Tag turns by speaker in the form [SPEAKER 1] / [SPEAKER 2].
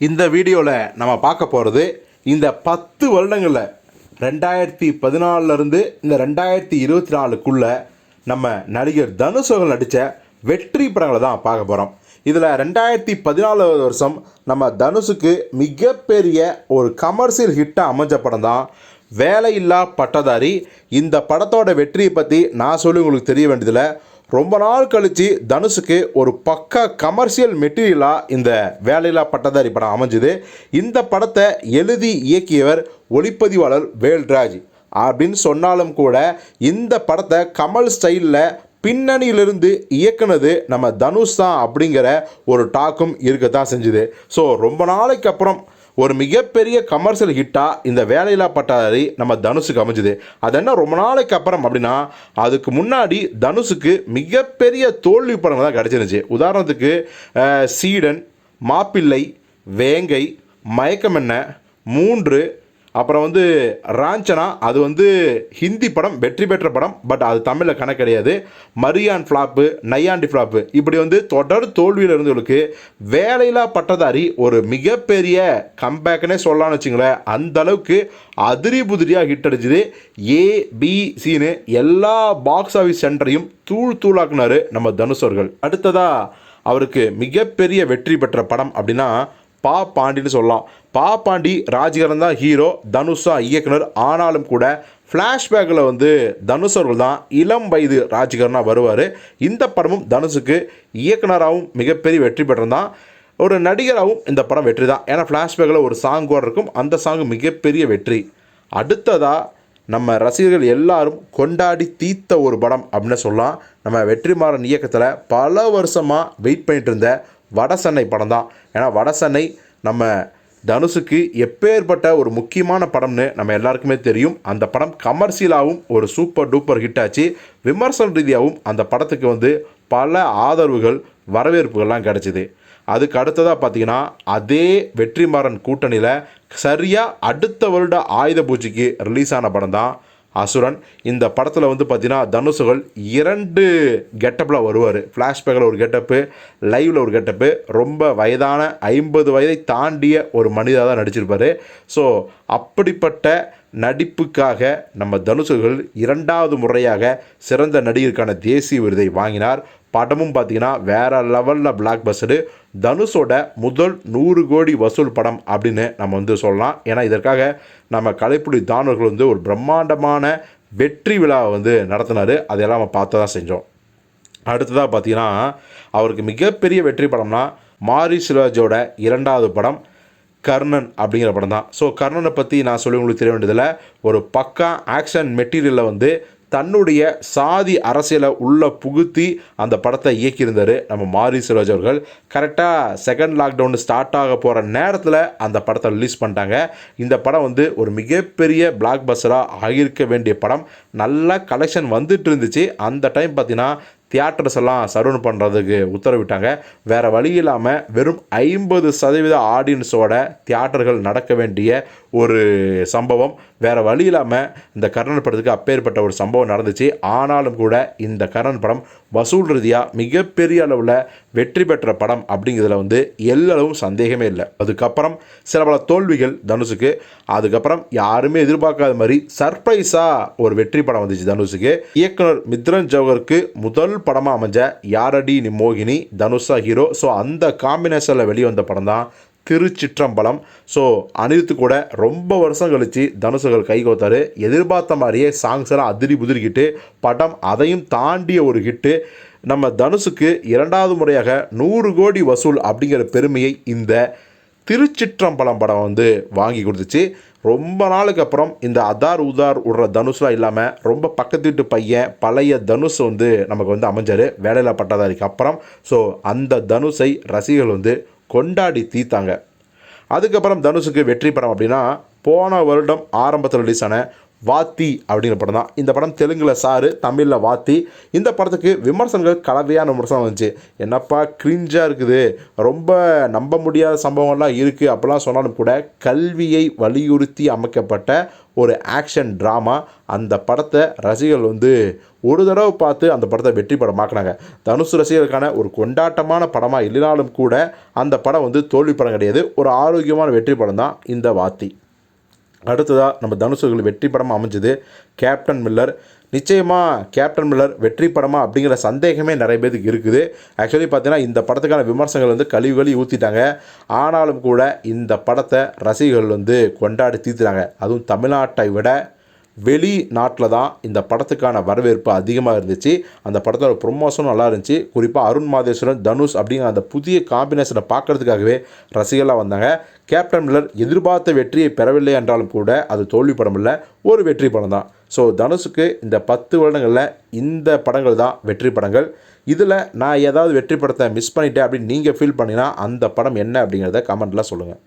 [SPEAKER 1] இந்த வீடியோவில் நம்ம பார்க்க போகிறது இந்த பத்து வருடங்களில் ரெண்டாயிரத்தி பதினாலருந்து இந்த ரெண்டாயிரத்தி இருபத்தி நாலுக்குள்ளே நம்ம நடிகர் தனுஷ் அவர்கள் நடித்த வெற்றி படங்களை தான் பார்க்க போகிறோம் இதில் ரெண்டாயிரத்தி பதினாலாவது வருஷம் நம்ம தனுஷுக்கு மிகப்பெரிய ஒரு கமர்ஷியல் ஹிட்டாக அமைஞ்ச படம் தான் வேலையில்லா பட்டதாரி. இந்த படத்தோட வெற்றியை பற்றி நான் சொல்லி உங்களுக்கு தெரிய வேண்டியதில்லை ரொம்ப நாள் கழித்து தனுஷுக்கு ஒரு பக்கா கமர்ஷியல் மெட்டீரியலாக இந்த வேலையில்லா பட்டதாரி படம் அமைஞ்சுது. இந்த படத்தை எழுதி இயக்கியவர் ஒளிப்பதிவாளர் வேல்ராஜ். அப்படின்னு சொன்னாலும் கூட இந்த படத்தை கமல் ஸ்டைலில் பின்னணியிலிருந்து இயக்குனது நம்ம தனுஷ் தான் அப்படிங்கிற ஒரு டாக்கும் இருக்கத்தான் செஞ்சுது. ஸோ ரொம்ப நாளைக்கு அப்புறம் ஒரு மிகப்பெரிய கமர்ஷியல் ஹிட்டாக இந்த வேலையில்லா பட்டாதாரி நம்ம தனுஷுக்கு அமைஞ்சுது. அது என்ன ரொம்ப நாளைக்கு அப்புறம் அப்படின்னா அதுக்கு முன்னாடி தனுஷுக்கு மிகப்பெரிய தோல்வி படங்கள் தான் கிடச்சிருந்துச்சு. உதாரணத்துக்கு சீடன் மாப்பிள்ளை வேங்கை மயக்கமென்ன மூன்று அப்புறம் வந்து ராஞ்சனா அது வந்து ஹிந்தி படம் வெற்றி பெற்ற படம் பட் அது தமிழில் கணக்கு கிடையாது. மரியான் ஃப்ளாப்பு நையாண்டி ஃப்ளாப்பு இப்படி வந்து தொடர் தோல்வியில் இருந்தவங்களுக்கு வேலையில்லா பட்டதாரி ஒரு மிகப்பெரிய கம்பேக்குன்னே சொல்லலாம்னு வச்சுங்களேன். அந்த அளவுக்கு அதிரி புதிரியாக ஹிட் அடிச்சுது. ஏபிசின்னு எல்லா பாக்ஸ் ஆஃபீஸ் சென்டரையும் தூள் தூளாக்குனாரு நம்ம தனுஷர்கள் அடுத்ததாக அவருக்கு மிகப்பெரிய வெற்றி பெற்ற படம் அப்படின்னா பா பாண்டின்னு சொல்லலாம். பா பாண்டி ராஜ்கரன் தான் ஹீரோ தனுஷா இயக்குனர். ஆனாலும் கூட ஃப்ளாஷ்பேக்கில் வந்து தனுஷ் அவர்கள் தான் இளம் வயது ராஜ்கரனாக வருவார். இந்த படமும் தனுஷுக்கு இயக்குனராகவும் மிகப்பெரிய வெற்றி பெற்றிருந்தான். ஒரு நடிகராகவும் இந்த படம் வெற்றி தான் ஏன்னா ஃப்ளாஷ்பேக்கில் ஒரு சாங் கூட இருக்கும். அந்த சாங் மிகப்பெரிய வெற்றி. அடுத்ததாக நம்ம ரசிகர்கள் எல்லாரும் கொண்டாடி தீர்த்த ஒரு படம் அப்படின்னு சொல்லலாம். நம்ம வெற்றிமாறன் இயக்கத்தில் பல வருஷமாக வெயிட் பண்ணிட்டு இருந்த வடசென்னை படம் தான். ஏன்னா வடசென்னை நம்ம தனுஷுக்கு எப்பேற்பட்ட ஒரு முக்கியமான படம்னு நம்ம எல்லாருக்குமே தெரியும். அந்த படம் கமர்ஷியலாகவும் ஒரு சூப்பர் டூப்பர் ஹிட் ஆச்சு. விமர்சன ரீதியாகவும் அந்த படத்துக்கு வந்து பல ஆதரவுகள் வரவேற்புகள்லாம் கிடச்சிது. அதுக்கு அடுத்ததாக பார்த்தீங்கன்னா அதே வெற்றிமாறன் கூட்டணியில் சரியாக அடுத்த வருட ஆயுத பூஜைக்கு ரிலீஸ் ஆன படம் தான். அசுரன். இந்த படத்தில் வந்து பார்த்தீங்கன்னா தனுஷுகள் இரண்டு கெட்டப்பில் வருவார். ஃப்ளாஷ்பேக்கில் ஒரு கெட்டப்பு லைவில் ஒரு கெட்டப்பு ரொம்ப வயதான ஐம்பது வயதை தாண்டிய ஒரு மனிதராக தான் நடிச்சிருப்பார். ஸோ அப்படிப்பட்ட நடிப்புக்காக நம்ம தனுஷுகள் இரண்டாவது முறையாக சிறந்த நடிகருக்கான தேசிய விருதை வாங்கினார். படமும் பார்த்தீங்கன்னா வேற லெவலில் பிளாக் பஸ்டரு தனுஷோட முதல் நூறு கோடி வசூல் படம் அப்படின்னு நம்ம வந்து சொல்லலாம். ஏன்னா இதற்காக நம்ம கலைப்புலி தானவர்கள் வந்து ஒரு பிரம்மாண்டமான வெற்றி விழாவை வந்து நடத்தினார். அதையெல்லாம் நம்ம பார்த்து தான் செஞ்சோம். அடுத்ததாக பார்த்தீங்கன்னா அவருக்கு மிகப்பெரிய வெற்றி படம்னா மாரி சிவாஜியோட இரண்டாவது படம் கர்ணன் அப்படிங்கிற படம் தான் ஸோ கர்ணனை பற்றி நான் சொல்லி உங்களுக்கு தெரிய வேண்டியதில் ஒரு பக்கா ஆக்ஷன் மெட்டீரியலில் வந்து தன்னுடைய சாதி அரசியலை உள்ளே புகுத்தி அந்த படத்தை இயக்கியிருந்தார் நம்ம மாரி சிரோஜ் அவர்கள். கரெக்டாக செகண்ட் லாக்டவுன் ஸ்டார்ட் ஆக போகிற நேரத்தில் அந்த படத்தை ரிலீஸ் பண்ணிட்டாங்க. இந்த படம் வந்து ஒரு மிகப்பெரிய பிளாக் பஸ்டராக ஆகியிருக்க வேண்டிய படம். நல்ல கலெக்ஷன் வந்துட்டு இருந்துச்சு. அந்த டைம் பார்த்தீங்கன்னா தியேட்டர்ஸ் எல்லாம் சர்வன் பண்ணுறதுக்கு உத்தரவிட்டாங்க. வேறு வழி இல்லாமல் வெறும் ஐம்பது சதவீத ஆடியன்ஸோட தியேட்டர்கள் நடக்க வேண்டிய ஒரு சம்பவம். வேறு வழி இல்லாமல் இந்த கர்ணன் படத்துக்கு அப்பேற்பட்ட ஒரு சம்பவம் நடந்துச்சு. ஆனாலும் கூட இந்த கர்ணன் படம் வசூல் ரீதியாக மிகப்பெரிய அளவில் வெற்றி பெற்ற படம் அப்படிங்கிறதுல வந்து எல்லளவும் சந்தேகமே இல்லை. அதுக்கப்புறம் சில பல தோல்விகள் தனுஷுக்கு. அதுக்கப்புறம் யாருமே எதிர்பார்க்காத மாதிரி சர்ப்ரைஸாக ஒரு வெற்றி படம் வந்துச்சு தனுஷுக்கு. இயக்குனர் மித்ரன் ஜவஹருக்கு முதல் படமாக அமைஞ்ச யாரடி நீ மோகினி தனுஷா ஹீரோ. ஸோ அந்த காம்பினேஷனில் வெளிவந்த படம் தான் திருச்சிற்றம்பலம். ஸோ அனிருத்து கூட ரொம்ப வருஷம் கழித்து தனுஷுகள் கை கோத்தாரு. எதிர்பார்த்த மாதிரியே சாங்ஸ் எல்லாம் அதிரி புதிரிக்கிட்டு படம் அதையும் தாண்டிய ஒரு ஹிட்டு நம்ம தனுஷுக்கு இரண்டாவது முறையாக நூறு கோடி வசூல் அப்படிங்கிற பெருமையை இந்த திருச்சிற்றம்பலம் படம் வந்து வாங்கி கொடுத்துச்சு. ரொம்ப நாளுக்கு அப்புறம் இந்த அதார் உதார் விடுற தனுஷ்லாம் இல்லாமல் ரொம்ப பக்கத்து வீட்டு பையன் பழைய தனுஷ் வந்து நமக்கு வந்து அமைஞ்சார். வேலையில் பட்டதாரிக்கு அப்புறம். ஸோ அந்த தனுஷை ரசிகர்கள் வந்து கொண்டாடி தீத்தாங்க அதுக்கப்புறம் தனுஷுக்கு வெற்றி படம் அப்படின்னா போன வருடம் ஆரம்பத்தில் ரிலீஸ் ஆன வாத்தி அப்படிங்கிற படம் தான். இந்த படம் தெலுங்கில் சாரு தமிழில் வாத்தி. இந்த படத்துக்கு விமர்சனங்கள் கலவையான விமர்சனம் வந்துச்சு. என்னப்பா கிரிஞ்சாக இருக்குது. ரொம்ப நம்ப முடியாத சம்பவங்கள்லாம் இருக்குது அப்படிலாம் சொன்னாலும் கூட கல்வியை வலியுறுத்தி அமைக்கப்பட்ட ஒரு ஆக்ஷன் ட்ராமா அந்த படத்தை ரசிகர்கள் வந்து ஒரு தடவை பார்த்து அந்த படத்தை வெற்றி படமாக்குனாங்க தனுஷ் ரசிகர்களுக்கான ஒரு கொண்டாட்டமான படமாக இல்லைனாலும் கூட அந்த படம் வந்து தோல்வி படம் கிடையாது. ஒரு ஆரோக்கியமான வெற்றி படம் தான் இந்த வாத்தி. அடுத்ததாக நம்ம தனுஷுகள் வெற்றி படமாக அமைஞ்சது கேப்டன் மில்லர். நிச்சயமாக கேப்டன் மில்லர் வெற்றி படமா அப்படிங்கிற சந்தேகமே நிறைய பேருக்கு இருக்குது. ஆக்சுவலி பார்த்தீங்கன்னா இந்த படத்துக்கான விமர்சனங்கள் வந்து கழிவு கழுவி ஊற்றிட்டாங்க ஆனாலும் கூட இந்த படத்தை ரசிகர்கள் வந்து கொண்டாடி தீர்த்துறாங்க அதுவும் தமிழ்நாட்டை விட வெளிநாட்டில் தான் இந்த படத்துக்கான வரவேற்பு அதிகமாக இருந்துச்சு. அந்த படத்தோட ப்ரொமோஷனும் நல்லா இருந்துச்சு. குறிப்பாக அருண் மாதேஸ்வரன் தனுஷ் அப்படிங்கிற அந்த புதிய காம்பினேஷனை பார்க்கறதுக்காகவே ரசிகர்களாக வந்தாங்க. கேப்டன் மில்லர் எதிர்பார்த்த வெற்றியை பெறவில்லை என்றாலும் கூட அது தோல்வி படம் இல்லை ஒரு வெற்றி படம் தான் ஸோ தனுஷுக்கு இந்த பத்து வருடங்களில் இந்த படங்கள் தான் வெற்றி படங்கள். இதில் நான் ஏதாவது வெற்றி படத்தை மிஸ் பண்ணிட்டேன் அப்படின்னு நீங்கள் ஃபீல் பண்ணினா அந்த படம் என்ன அப்படிங்கிறத கமெண்ட்டில் சொல்லுங்கள்